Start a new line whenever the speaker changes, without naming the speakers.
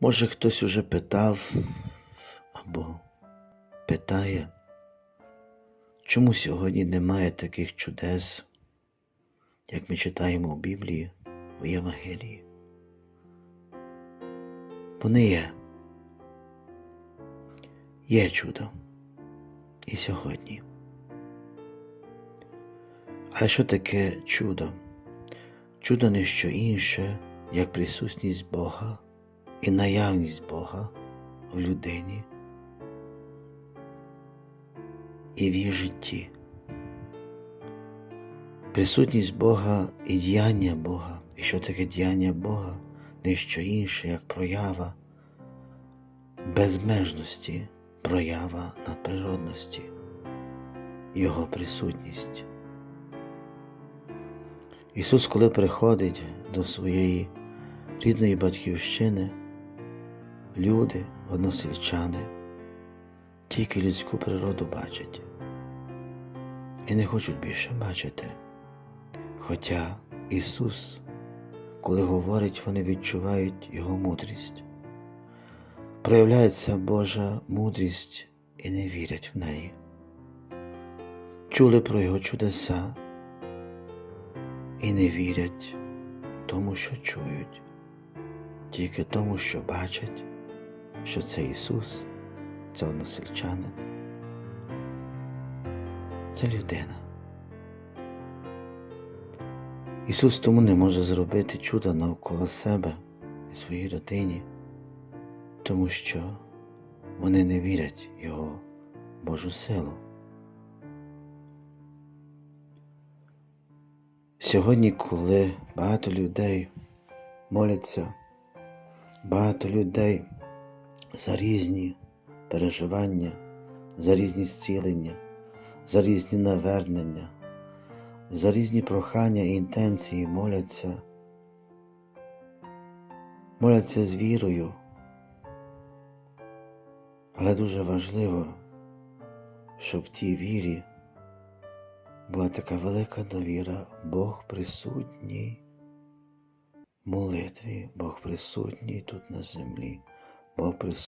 Може, хтось уже питав або питає, чому сьогодні немає таких чудес, як ми читаємо у Біблії, у Євангелії. Вони є. Є чудо і сьогодні. Але що таке чудо? Чудо не що інше, як присутність Бога і наявність Бога в людині і в її житті. Присутність Бога і діяння Бога. І що таке діяння Бога не що інше, як проява безмежності, проява надприродності, Його присутність. Ісус, коли приходить до своєї рідної батьківщини, люди, односельчани, тільки людську природу бачать і не хочуть більше бачити. Хоча Ісус, коли говорить, вони відчувають Його мудрість. Проявляється Божа мудрість і не вірять в неї. Чули про Його чудеса і не вірять тому, що чують, тільки тому, що бачать, що це Ісус, це односельчанин, це людина. Ісус тому не може зробити чуда навколо себе і своїй родині, тому що вони не вірять Його Божу силу. Сьогодні, коли багато людей моляться, багато людей за різні переживання, за різні зцілення, за різні навернення, за різні прохання і інтенції моляться, моляться з вірою. Але дуже важливо, щоб в тій вірі була така велика довіра, Бог присутній. Молитві, Бог присутній тут на землі, Бог присутній.